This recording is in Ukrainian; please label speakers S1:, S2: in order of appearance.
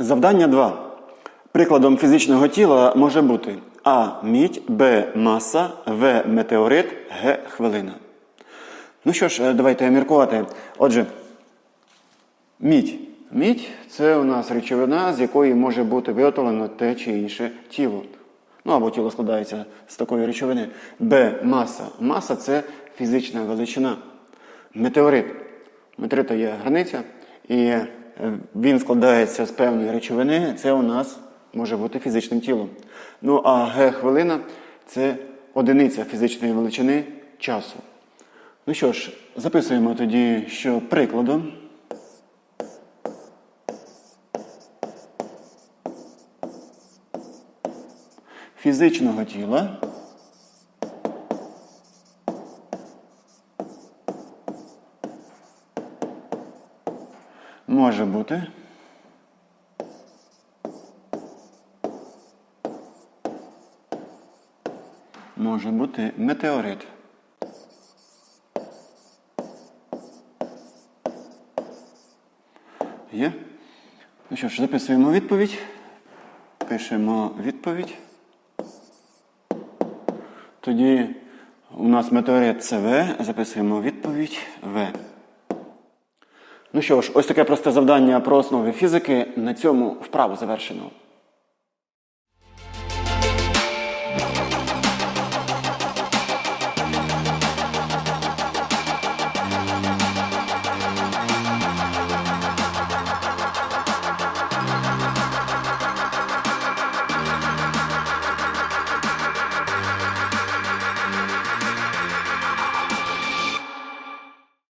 S1: Завдання 2. Прикладом фізичного тіла може бути А. Мідь, Б. Маса, В. Метеорит, Г. Хвилина. Ну що ж, е, давайте міркувати. Отже, мідь. Мідь це у нас речовина, з якої може бути виготовлено те чи інше тіло. Ну або тіло складається з такої речовини. Б. Маса. Маса це фізична величина. Метеорит. Метеорита є границя, і він складається з певної речовини. Це у нас може бути фізичним тілом. Ну а Г хвилина це одиниця фізичної величини часу. Ну що ж, записуємо тоді, що прикладом. Фізичного тіла може бути може бути метеорит. Є? Ну що ж, записуємо відповідь. Пишемо відповідь. Тоді у нас метеорит це В. Записуємо відповідь В. Ну що ж, ось таке просте завдання про основи фізики. На цьому вправу завершено.